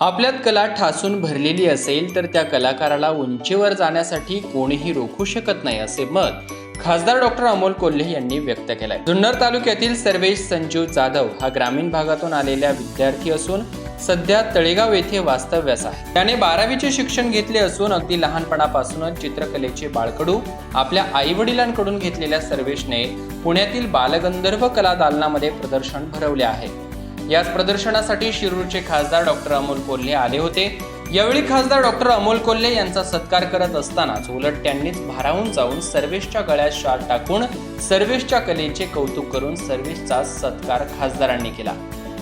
आपल्यात कला ठासून भरलेली असेल तर त्या कलाकाराला उंचीवर जाण्यासाठी कोणीही रोखू शकत नाही असे मत खासदार डॉक्टर अमोल कोल्हे यांनी व्यक्त केलंय. जुन्नर तालुक्यातील सर्वेश संजीव जाधव हा ग्रामीण भागातून आलेला विद्यार्थी असून सध्या तळेगाव येथे वास्तव्यास आहे. त्याने बारावीचे शिक्षण घेतले असून अगदी लहानपणापासूनच चित्रकलेचे बाळकडू आपल्या आई वडिलांकडून घेतलेल्या सर्वेशने पुण्यातील बालगंधर्व कला दालनामध्ये प्रदर्शन भरवले आहे. याच प्रदर्शनासाठी शिरूरचे खासदार डॉक्टर अमोल कोल्हे आले होते. यावेळी खासदार डॉक्टर अमोल कोल्हे यांचा सत्कार करत असतानाच उलट त्यांनीच भारावून जाऊन सर्वेशच्या गळ्यात शाल टाकून सर्वेशच्या कलेचे कौतुक करून सर्वेशचा सत्कार खासदारांनी केला.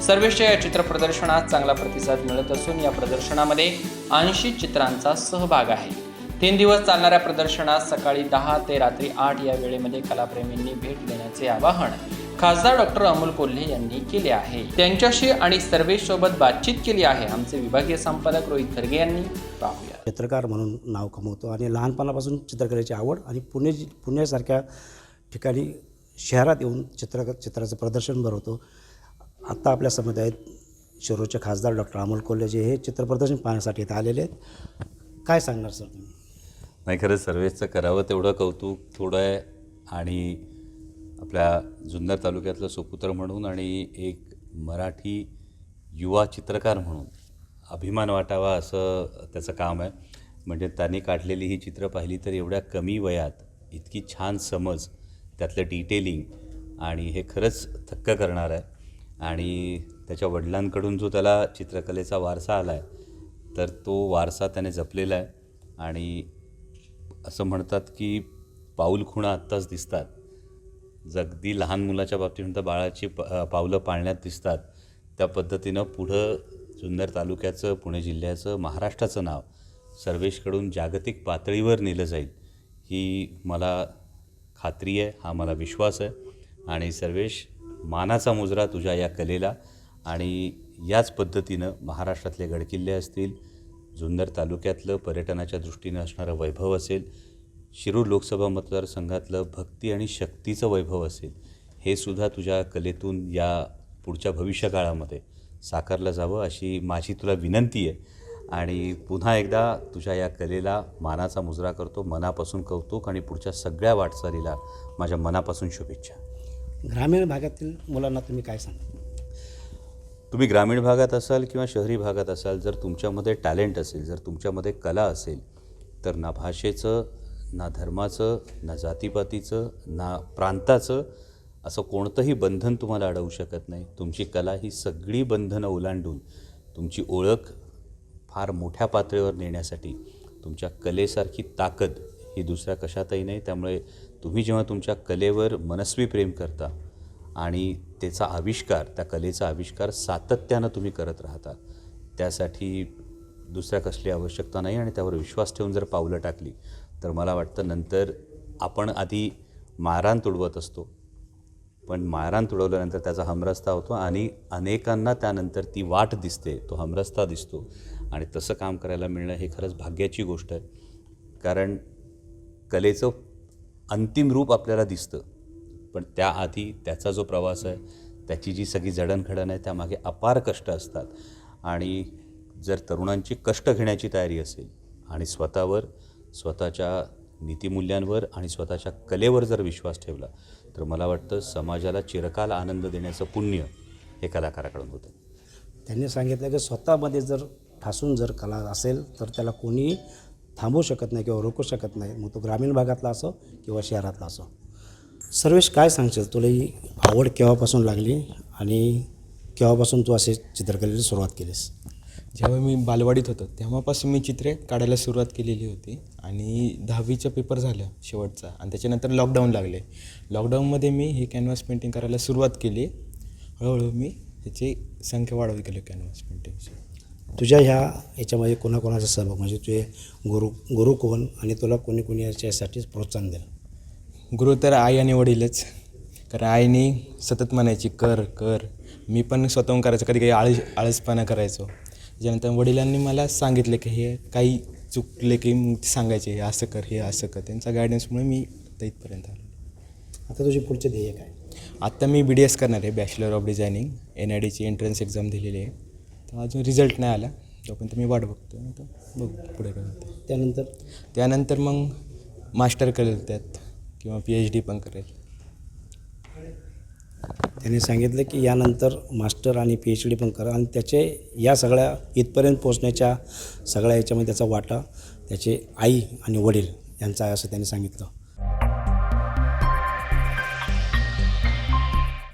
सर्वेशच्या या चित्र प्रदर्शनात चांगला प्रतिसाद मिळत असून या प्रदर्शनामध्ये ऐंशी चित्रांचा सहभाग आहे. तीन दिवस चालणाऱ्या प्रदर्शनात सकाळी दहा ते रात्री आठ या वेळेमध्ये कलाप्रेमींनी भेट देण्याचे आवाहन खासदार डॉक्टर अमोल कोल्हे यांनी केले आहे. त्यांच्याशी आणि सर्वेश सोबत बातचीत केली आहे आमचे विभागीय संपादक रोहित थरगे यांनी. पाहूया. चित्रकार म्हणून नाव कमवतो आणि लहानपणापासून चित्रकलेची आवड आणि पुणे पुण्यासारख्या ठिकाणी शहरात येऊन चित्र चित्राचं प्रदर्शन भरवतो. आत्ता आपल्यासमोर आहेत शिरूरचे खासदार डॉक्टर अमोल कोल्हे जे हे चित्र प्रदर्शन पाहण्यासाठी इथं आलेले आहेत. काय सांगणार सर तुम्ही? नाही खरंच सर्वेचं करावं तेवढं कौतुक थोडं आहे आणि आपल्या जुन्नर तालुक्यातलं सुपुत्र म्हणून आणि एक मराठी युवा चित्रकार म्हणून अभिमान वाटावा असं त्याचं काम आहे. म्हणजे त्यांनी काढलेली ही चित्रं पाहिली तर एवढ्या कमी वयात इतकी छान समज त्यातलं डिटेलिंग आणि हे खरंच थक्क करणार आहे. आणि त्याच्या वडिलांकडून जो त्याला चित्रकलेचा वारसा आला आहे तर तो वारसा त्याने जपलेला आहे. आणि असं म्हणतात की पाऊल खुणा आत्ताच दिसतात. जगदी लहान मुलाच्या बाबतीत म्हणतात बाळाची प पावलं पाळण्यात दिसतात त्या पद्धतीनं पुढं जुन्नर तालुक्याचं पुणे जिल्ह्याचं महाराष्ट्राचं नाव सर्वेशकडून जागतिक पातळीवर नेलं जाईल ही मला खात्री आहे हा मला विश्वास आहे. आणि सर्वेश मानाचा मुजरा तुझ्या या कलेला आणि याच पद्धतीनं महाराष्ट्रातले गडकिल्ले असतील जुन्नर तालुक्यातलं पर्यटनाच्या दृष्टीनं असणारं वैभव असेल शिरूर लोकसभा मतदारसंघातलं भक्ती आणि शक्तीचं वैभव असेल हे सुद्धा तुझ्या कलेतून या पुढच्या भविष्यकाळामध्ये साकारलं जावं अशी माझी तुला विनंती आहे. आणि पुन्हा एकदा तुझ्या या कलेला मानाचा मुजरा करतो मनापासून कौतुक आणि पुढच्या सगळ्या वाटचालीला माझ्या मनापासून शुभेच्छा. ग्रामीण भागातील मुलांना तुम्ही काय सांगा? तुम्ही ग्रामीण भागात असाल किंवा शहरी भागात असाल जर तुमच्यामध्ये टॅलेंट असेल जर तुमच्यामध्ये कला असेल तर ना भाषेचं ना धर्माचं ना जातीपातीचं ना प्रांताचं असं कोणतंही बंधन तुम्हाला अडवू शकत नाही. तुमची कला ही सगळी बंधनं ओलांडून तुमची ओळख फार मोठ्या पातळीवर नेण्यासाठी तुमच्या कलेसारखी ताकद ही दुसऱ्या कशातही नाही. त्यामुळे तुम्ही जेव्हा तुमच्या कलेवर मनस्वी प्रेम करता आणि त्याचा आविष्कार त्या कलेचा आविष्कार सातत्यानं तुम्ही करत राहता त्यासाठी दुसऱ्या कसली आवश्यकता नाही आणि त्यावर विश्वास ठेवून जर पावलं टाकली तर मला वाटतं नंतर आपण आधी मारान तुडवत असतो. पण मारान तुडवल्यानंतर त्याचा हमरस्ता होतो आणि अनेकांना त्यानंतर ती वाट दिसते तो हमरस्ता दिसतो. आणि तसं काम करायला मिळणं हे खरंच भाग्याची गोष्ट आहे. कारण कलेचं अंतिम रूप आपल्याला दिसतं. पण त्याआधी त्याचा जो प्रवास आहे त्याची जी सगळी जडणघडण आहे त्यामागे अपार कष्ट असतात. आणि जर तरुणांची कष्ट घेण्याची तयारी असेल आणि स्वतःवर स्वतःच्या नीतिमूल्यांवर आणि स्वतःच्या कलेवर जर विश्वास ठेवला तर मला वाटतं समाजाला चिरकाल आनंद देण्याचं पुण्य हे कलाकाराकडून होतं. त्यांनी सांगितलं की स्वतःमध्ये जर ठासून जर कला असेल तर त्याला कोणी थांबवू शकत नाही किंवा रोखू शकत नाही. मग तो ग्रामीण भागातला असो किंवा शहरातला असो. सर्वेश काय सांगशील? तुला ही आवड केव्हापासून लागली आणि केव्हापासून तू असे चित्रकलेला सुरुवात केलीस? जेव्हा मी बालवाडीत होतो तेव्हापासून मी चित्रे काढायला सुरुवात केलेली होती. आणि दहावीचं पेपर झालं शेवटचा. आणि त्याच्यानंतर लॉकडाऊन लागले. लॉकडाऊनमध्ये मी हे कॅनव्हास पेंटिंग करायला सुरुवात केली. हळूहळू मी त्याची संख्या वाढवत गेलो कॅनव्हास पेंटिंगची तुझ्या ह्या याच्यामध्ये कोणाकोणाचा सहभाग? म्हणजे तुझे गुरु गुरु कोण आणि तुला कोणी कोणी याच्यासाठी प्रोत्साहन दिलं गुरु तर आई आणि वडीलच. कारण आईने सतत म्हणायची कर कर. मी पण स्वतःहून करायचं. कधी काही आळस आळसपणा करायचो. त्याच्यानंतर वडिलांनी मला सांगितलं की हे काही चुकले की मग ते सांगायचे हे असं कर हे असं कर. त्यांचा गायडन्समुळे मी आता इथपर्यंत आलो. आता तुझे पुढचे ध्येय काय? आत्ता मी बी डी एस करणार आहे bachelor of designing N I डीची entrance exam दिलेली आहे. तर अजून रिझल्ट नाही आला. तोपर्यंत मी वाट बघतो आता बघू पुढे काय होते त्यानंतर? त्यानंतर मग मास्टर करेल त्यात किंवा पी एच डी पण करेल. त्यांनी सांगितलं की यानंतर मास्टर आणि पी एच डी पण करा आणि त्याचे या सगळ्या इथपर्यंत पोचण्याच्या सगळ्या याच्यामध्ये त्याचा वाटा त्याचे आई आणि वडील यांचा आहे असं त्यांनी सांगितलं.